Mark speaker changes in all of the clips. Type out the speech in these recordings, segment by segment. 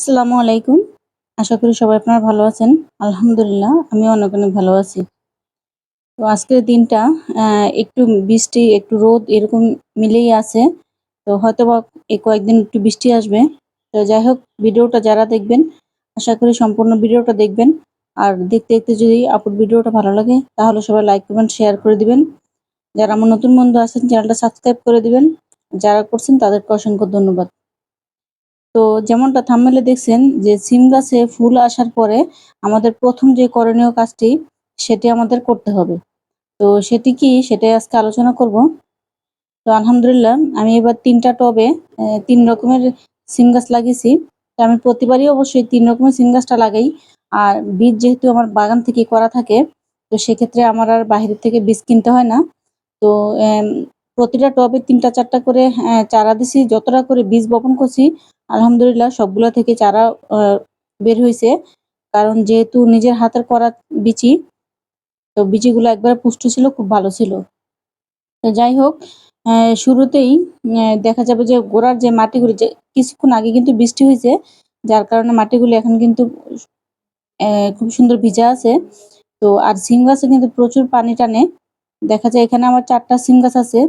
Speaker 1: আসসালামু আলাইকুম। আশা করি সবাই আপনারা ভালো আছেন। আলহামদুলিল্লাহ আমি অনেক অনেক ভালো আছি। তো আজকের দিনটা একটু বৃষ্টি, একটু রোদ এরকম মিলেই আছে। তো হয়তো বা এই কয়েকদিন একটু বৃষ্টি আসবে। তো যাই হোক, ভিডিওটা যারা দেখবেন, আশা করি সম্পূর্ণ ভিডিওটা দেখবেন। আর দেখতে দেখতে যদি আপুর ভিডিওটা ভালো লাগে, তাহলে সবাই লাইক করবেন শেয়ার করে দিবেন। যারা আমার নতুন বন্ধু আছেন, চ্যানেলটা সাবস্ক্রাইব করে দিবেন। যারা করছেন, তাদেরকে অসংখ্য ধন্যবাদ। তো যেমনটা থাম্বনেলে দেখছেন যে সিম গাছে ফুল আসার পরে আমাদের প্রথম যে করণীয় কাজটি সেটি আমাদের করতে হবে। তো সেটি কি? সেটাই আজকে আলোচনা করব। তো আলহামদুলিল্লাহ আমি এবার তিনটা টবে তিন রকমের সিম গাছ লাগিয়েছি। তো আমি প্রতিবারই অবশ্যই তিন রকমের সিম গাছটা লাগাই। আর বীজ যেহেতু আমার বাগান থেকে করা থাকে তো সেক্ষেত্রে আমার আর বাইরে থেকে বীজ কিনতে হয় না। তো প্রতিটা টবে তিনটা চারটা করে আহ, চারা দিছি যতটা করে বীজ বপন করছি আলহামদুলিল্লাহ, সবগুলা থেকে চারা বের হয়েছে কারণ যেহেতু নিজের হাতের করা বিচি, তো বিচিগুলো একবার পুষ্ট ছিল, খুব ভালো ছিল। তো যাই হোক শুরুতেই দেখা যাবে যে গোড়ার যে মাটিগুলি, যে কিছুক্ষণ আগে কিন্তু বৃষ্টি হয়েছে যার কারণে মাটিগুলি এখন কিন্তু খুব সুন্দর ভিজা আছে। তো আর সিম গাছে কিন্তু প্রচুর পানি টানে। দেখা যায় এখানে আমার চারটা সিম গাছ আছে,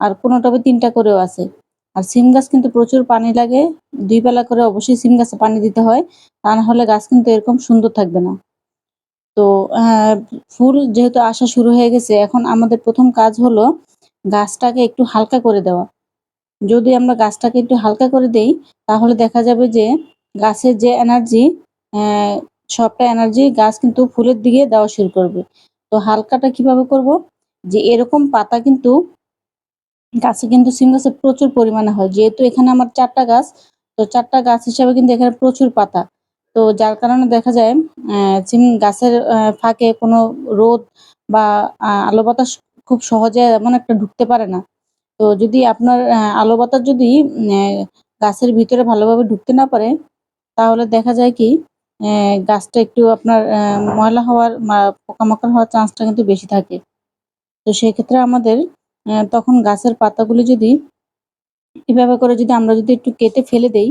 Speaker 1: আর কোনো টবে তিনটা করেও আছে। আর সিম গাছ কিন্তু প্রচুর পানি লাগে। দুই বেলা করে অবশ্যই সিম গাছে পানি দিতে হয়, তা না হলে গাছ কিন্তু এরকম সুন্দর থাকবে না। তো ফুল যেহেতু আসা শুরু হয়ে গেছে, এখন আমাদের প্রথম কাজ হলো গাছটাকে একটু হালকা করে দেওয়া। যদি আমরা গাছটাকে একটু হালকা করে দেই, তাহলে দেখা যাবে যে গাছের যে এনার্জি সবটা এনার্জি গাছ কিন্তু ফুলের দিকে দেওয়া শুরু করবে। তো হালকাটা কীভাবে করব? যে এরকম পাতা কিন্তু গাছে কিন্তু সিম গাছে প্রচুর পরিমাণে হয়। যেহেতু এখানে আমার চারটা গাছ, তো চারটা গাছ হিসাবে কিন্তু এখানে প্রচুর পাতা। তো যার কারণে দেখা যায় সিম গাছের ফাঁকে কোনো রোদ বা আলো বাতাস খুব সহজে এমন একটা ঢুকতে পারে না। তো যদি আপনার আলো বাতাস যদি গাছের ভিতরে ভালোভাবে ঢুকতে না পারে, তাহলে দেখা যায় কি গাছটা একটু আপনার ময়লা হওয়ার পোকামাকড় হওয়ার চান্সটা কিন্তু বেশি থাকে। তো সেক্ষেত্রে আমাদের তখন গাছের পাতাগুলি যদি এভাবে করে যদি আমরা যদি একটু কেটে ফেলে দেই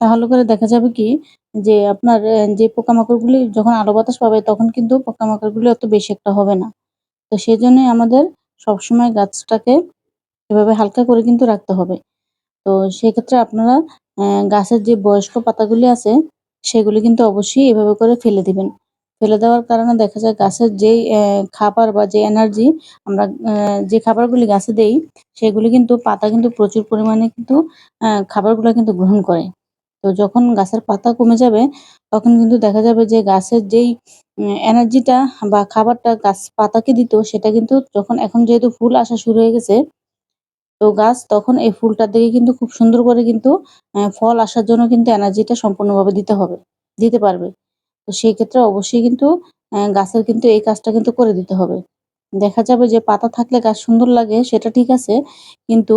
Speaker 1: তাহলে করে দেখা যাবে কি যে আপনার যে পোকামাকড়গুলি যখন আলো বাতাস পাবে তখন কিন্তু পোকামাকড়গুলি অত বেশি একটা হবে না। তো সেই জন্যই আমাদের সবসময় গাছটাকে এভাবে হালকা করে কিন্তু রাখতে হবে। তো সেক্ষেত্রে আপনারা গাছের যে বয়স্ক পাতাগুলি আছে সেগুলি কিন্তু অবশ্যই এভাবে করে ফেলে দিবেন। ফেলে দেওয়ার কারণে দেখা যায় গাছের যেই খাবার বা যে এনার্জি আমরা যে খাবারগুলি গাছে দেই, সেগুলি কিন্তু পাতা কিন্তু প্রচুর পরিমাণে কিন্তু খাবারগুলো কিন্তু গ্রহণ করে। তো যখন গাছের পাতা কমে যাবে, তখন কিন্তু দেখা যাবে যে গাছের যেই এনার্জিটা বা খাবারটা গাছ পাতাকে দিত, সেটা কিন্তু যখন, এখন যেহেতু ফুল আসা শুরু হয়ে গেছে, তো গাছ তখন এই ফুলটার দিকে কিন্তু খুব সুন্দর করে কিন্তু ফল আসার জন্য কিন্তু এনার্জিটা সম্পূর্ণভাবে দিতে হবে, দিতে পারবে। তো সেই ক্ষেত্রে অবশ্যই কিন্তু গাছের কিন্তু এই কাজটা কিন্তু করে দিতে হবে। দেখা যাবে যে পাতা থাকলে গাছ সুন্দর লাগে, সেটা ঠিক আছে। কিন্তু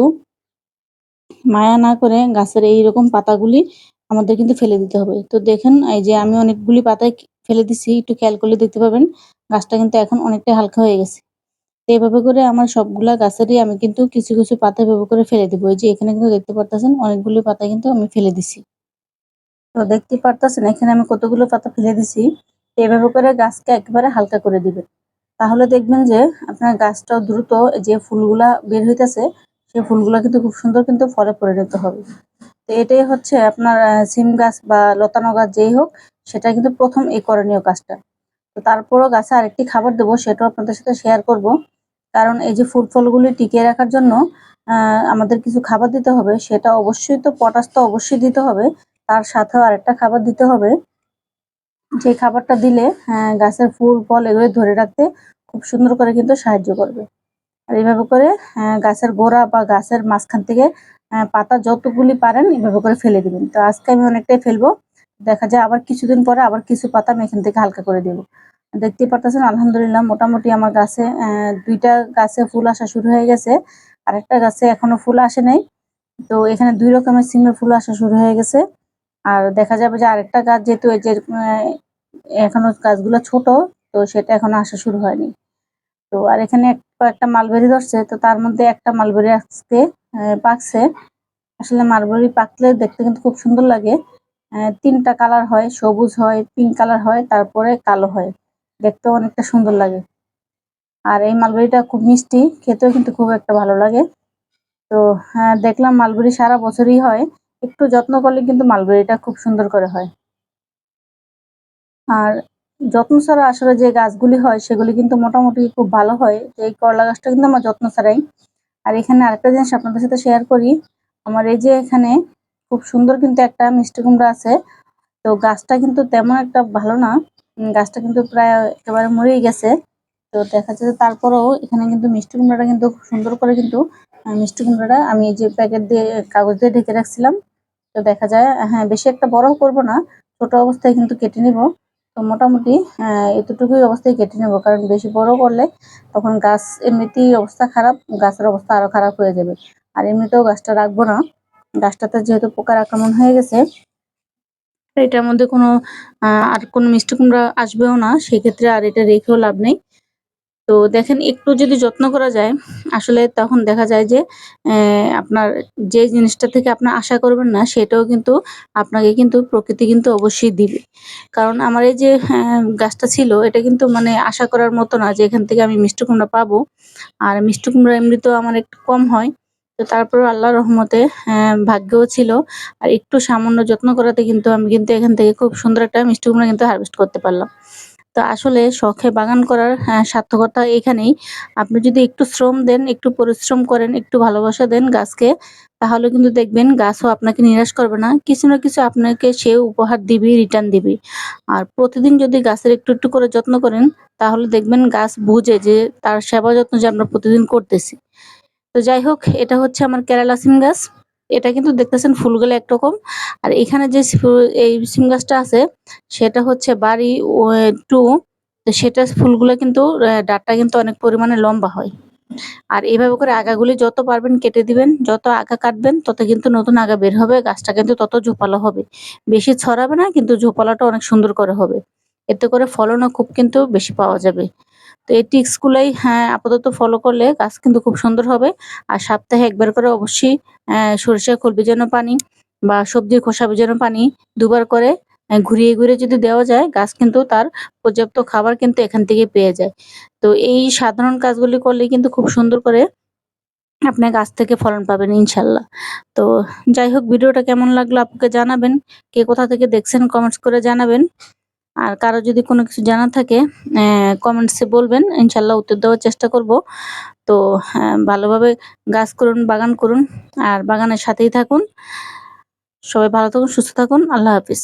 Speaker 1: মায়া না করে গাছের এইরকম পাতাগুলি আমাদের কিন্তু ফেলে দিতে হবে। তো দেখেন, এই যে আমি অনেকগুলি পাতায় ফেলে দিছি, একটু খেয়াল করলে দেখতে পাবেন, গাছটা কিন্তু এখন অনেকটা হালকা হয়ে গেছে। তো এভাবে করে আমার সবগুলা গাছেরই আমি কিন্তু কিছু কিছু পাতা এভাবে করে ফেলে দিব। এই যে এখানে কিন্তু দেখতে পারতেছেন, অনেকগুলি পাতা কিন্তু আমি ফেলে দিছি। তো দেখতে পারতেছেন, এখানে আমি কতগুলো পাতা ফেলে দিছি। এভাবে করে গাছকে একেবারে হালকা করে দিবেন। তাহলে দেখবেন যে আপনার গাছটাও দ্রুত যে ফুলগুলা বের হইতেছে সেই ফুলগুলা কিন্তু খুব সুন্দর কিন্তু ফলে পরিণত হবে। তো এটাই হচ্ছে আপনার সিম গাছ বা লতানো গাছ যেই হোক, সেটা কিন্তু প্রথম এই করণীয় কাজটা। তো তারপরও গাছে আরেকটি খাবার দেবো, সেটাও আপনাদের সাথে শেয়ার করব। কারণ এই যে ফুল ফলগুলি টিকিয়ে রাখার জন্য আমাদের কিছু খাবার দিতে হবে, সেটা অবশ্যই তো, পটাশ তো অবশ্যই দিতে হবে। তার সাথেও আরেকটা খাবার দিতে হবে। যে খাবারটা দিলে আহ, গাছের ফুল ফল এগুলো ধরে রাখতে খুব সুন্দর করে কিন্তু সাহায্য করবে। আর এইভাবে করে আহ, গাছের গোড়া বা গাছের মাঝখান থেকে আহ, পাতা যতগুলি পারেন এভাবে করে ফেলে দিবেন। তো আজকে আমি অনেকটাই ফেলব। দেখা যায় আবার কিছুদিন পরে আবার কিছু পাতা আমি এখান থেকে হালকা করে দেবো। দেখতে পারতেছেন আলহামদুলিল্লাহ মোটামুটি আমার গাছে দুইটা গাছে ফুল আসা শুরু হয়ে গেছে। আরেকটা গাছে এখনও ফুল আসে নাই। তো এখানে দুই রকমের সিমের ফুল আসা শুরু হয়ে গেছে। আর দেখা যাবে যে আরেকটা গাছ যেহেতু এই যে এখনও গাছগুলো ছোট, তো সেটা এখনও আসা শুরু হয়নি। তো আর এখানে কয়েকটা মালবেরি ধরছে, তো তার মধ্যে একটা মালবেরি আজকে পাকছে। আসলে মালবেরি পাকলে দেখতে কিন্তু খুব সুন্দর লাগে। তিনটা কালার হয়, সবুজ হয়, পিঙ্ক কালার হয়, তারপরে কালো হয়। দেখতেও অনেকটা সুন্দর লাগে। আর এই মালবেরিটা খুব মিষ্টি, খেতেও কিন্তু খুব একটা ভালো লাগে। তো হ্যাঁ দেখলাম মালবেরি সারা বছরই হয়। একটু যত্ন করলে কিন্তু মালবেরিটা খুব সুন্দর করে হয়। আর যত্ন ছাড়া আসলে যে গাছগুলি হয়, সেগুলি কিন্তু মোটামুটি খুব ভালো হয়। এই করলা গাছটা কিন্তু আমার যত্ন ছাড়াই। আর এখানে আরেকটা জিনিস আপনাদের সাথে শেয়ার করি। আমার এই যে এখানে খুব সুন্দর কিন্তু একটা মিষ্টি কুমড়া আছে। তো গাছটা কিন্তু তেমন একটা ভালো না। গাছটা কিন্তু প্রায় একেবারে মরেই গেছে। তো দেখা যাচ্ছে তারপরেও এখানে কিন্তু মিষ্টি কুমড়াটা কিন্তু খুব সুন্দর করে কিন্তু মিষ্টি কুমড়াটা আমি এই যে প্যাকেট দিয়ে, কাগজ দিয়ে ঢেকে রাখছিলাম। তো দেখা যায় হ্যাঁ বেশি একটা বড় করব না ছোট অবস্থায় কিন্তু কেটে নিব। তো মোটামুটি আহ, এতটুকুই অবস্থায় কেটে নেব কারণ বেশি বড় করলে তখন গাছ এমনিতেই অবস্থা খারাপ গাছের অবস্থা আরও খারাপ হয়ে যাবে। আর এমনিতেও গাছটা রাখব না। গাছটাতে যেহেতু পোকার আক্রমণ হয়ে গেছে এটার মধ্যে কোনো আর কোনো মিষ্টি কুমড়া আসবেও না সেক্ষেত্রে আর এটা রেখেও লাভ নেই। তো দেখেন একটু যদি যত্ন করা যায় আসলে তখন দেখা যায় যে আপনার যে জিনিসটা থেকে আপনার আশা করবেন না সেটাও কিন্তু আপনাকে কিন্তু প্রকৃতি কিন্তু অবশ্যই দিবে। কারণ আমার এই যে আহ, গাছটা ছিল এটা কিন্তু মানে আশা করার মতো না যে এখান থেকে আমি মিষ্টি কুমড়া পাবো। আর মিষ্টি কুমড়া এমনিতেও আমার একটু কম হয়। তো তারপর আল্লাহর রহমতে আহ, ভাগ্যও ছিল। আর একটু সামান্য যত্ন করাতে কিন্তু আমি কিন্তু এখান থেকে খুব সুন্দর একটা মিষ্টি কুমড়া কিন্তু হারভেস্ট করতে পারলাম। তো আসলে শখে বাগান করার আহ, সার্থকতা এখানেই। আপনি যদি একটু শ্রম দেন একটু পরিশ্রম করেন একটু ভালোবাসা দেন গাছকে তাহলে কিন্তু দেখবেন গাছও আপনাকে নিরাশ করবে না। কিছু না কিছু আপনাকে সেও উপহার দিবে রিটার্ন দিবে। আর প্রতিদিন যদি গাছের একটু একটু করে যত্ন করেন তাহলে দেখবেন গাছ বুঝে যে তার সেবা যত্ন যে আমরা প্রতিদিন করতেছি। তো যাই হোক এটা হচ্ছে আমার কেরালা সিম গাছ। এটা কিন্তু দেখতেছেন ফুলগুলো একরকম। আর এখানে যে এই সিম গাছটা আছে, সেটা হচ্ছে বাড়ি টু, তো সেটা ফুলগুলো কিন্তু ডাঁটটা কিন্তু অনেক পরিমাণে লম্বা হয়। আর এইভাবে করে আগাগুলি যত পারবেন কেটে দিবেন, যত আগা কাটবেন, তত কিন্তু নতুন আগা বের হবে, গাছটা কিন্তু তত ঝোপালো হবে। বেশি ছড়াবে না, কিন্তু ঝোপালাটা অনেক সুন্দর করে হবে। এতে করে ফলনও খুব কিন্তু বেশি পাওয়া যাবে। তো এই টিক্সগুলাই হ্যাঁ আপাতত ফলো করলে গাছ কিন্তু খুব সুন্দর হবে। আর সপ্তাহে একবার করে অবশ্যই সরিষা খোল ভিজানো পানি বা সবজির খোসা ভিজানো পানি দুবার করে ঘুরিয়ে ঘুরিয়ে যদি দেওয়া যায়, গাছ কিন্তু তার পর্যাপ্ত খাবার কিন্তু এখান থেকে পেয়ে যায়। তো এই সাধারণ কাজগুলি করলে কিন্তু খুব সুন্দর করে আপনি গাছ থেকে ফলন পাবেন ইনশাল্লাহ। তো যাই হোক, ভিডিওটা কেমন লাগল আপনাকে জানাবেন, কে কোথা থেকে দেখছেন কমেন্টস করে জানাবেন। আর কারও যদি কোনো কিছু জানা থাকে কমেন্টসে বলবেন, ইনশাল্লাহ উত্তর দেওয়ার চেষ্টা করব। তো ভালোভাবে গাছ করুন, বাগান করুন, আর বাগানের সাথেই থাকুন। সবাই ভালো থাকুন, সুস্থ থাকুন, আল্লাহ হাফিজ।